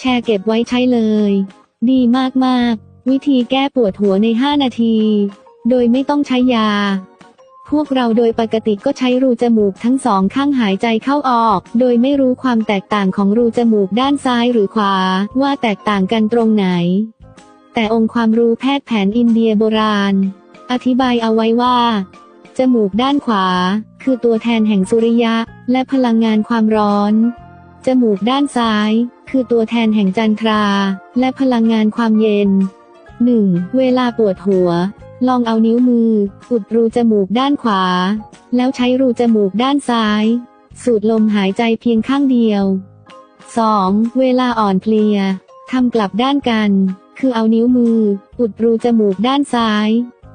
แชร์เก็บไว้ใช้เลย ดีมากๆ วิธีแก้ปวดหัวใน 5 นาที โดยไม่ต้องใช้ยา พวกเราโดยปกติก็ใช้รูจมูกทั้งสองข้างหายใจเข้าออก โดยไม่รู้ความแตกต่างของรูจมูกด้านซ้ายหรือขวา ว่าแตกต่างกันตรงไหน แต่องค์ความรู้แพทย์แผนอินเดียโบราณ อธิบายเอาไว้ว่าจมูกด้านขวา คือตัวแทนแห่งสุริยะ และพลังงานความร้อน จมูกด้านซ้าย คือตัวแทนแห่งจันทรา และพลังงานความเย็น 1. เวลาปวดหัว ลองเอานิ้วมือ อุดรูจมูกด้านขวา แล้วใช้รูจมูกด้านซ้าย สูดลมหายใจเพียงข้างเดียว 2. เวลาอ่อนเพลียทำกลับด้านกัน คือเอานิ้วมือ อุดรูจมูกด้านซ้าย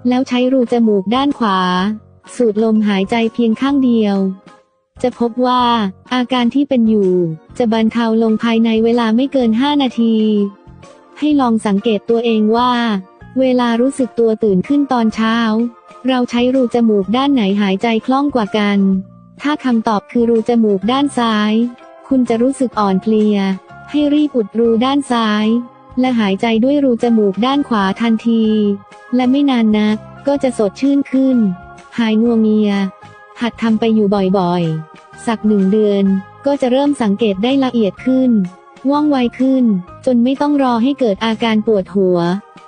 แล้วใช้รูจมูกด้านขวา สูดลมหายใจเพียงข้างเดียว จะพบว่า อาการที่เป็นอยู่ จะบรรเทาลงภายในเวลาไม่เกิน 5 นาที ให้ลองสังเกตตัวเองว่า เวลารู้สึกตัวตื่นขึ้นตอนเช้า เราใช้รูจมูกด้านไหนหายใจคล่องกว่ากัน ถ้าคำตอบคือรูจมูกด้านซ้าย คุณจะรู้สึกอ่อนเพลีย ให้รีบอุดรูด้านซ้าย และหายใจด้วยรูจมูกด้านขวาทันที และไม่นานนักก็จะสดชื่นขึ้น หายงัวเงียหัดทำไปอยู่บ่อยๆ สักหนึ่งเดือน ก็จะเริ่มสังเกตได้ละเอียดขึ้น ว่องไวขึ้น จนไม่ต้องรอให้เกิดอาการปวดหัว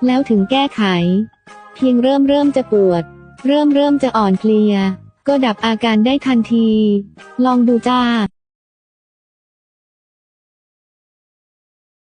แล้วถึงแก้ไข เพียงเริ่มเริ่มจะปวด เริ่มเริ่มจะอ่อนเพลีย ก็ดับอาการได้ทันที ลองดูจ้า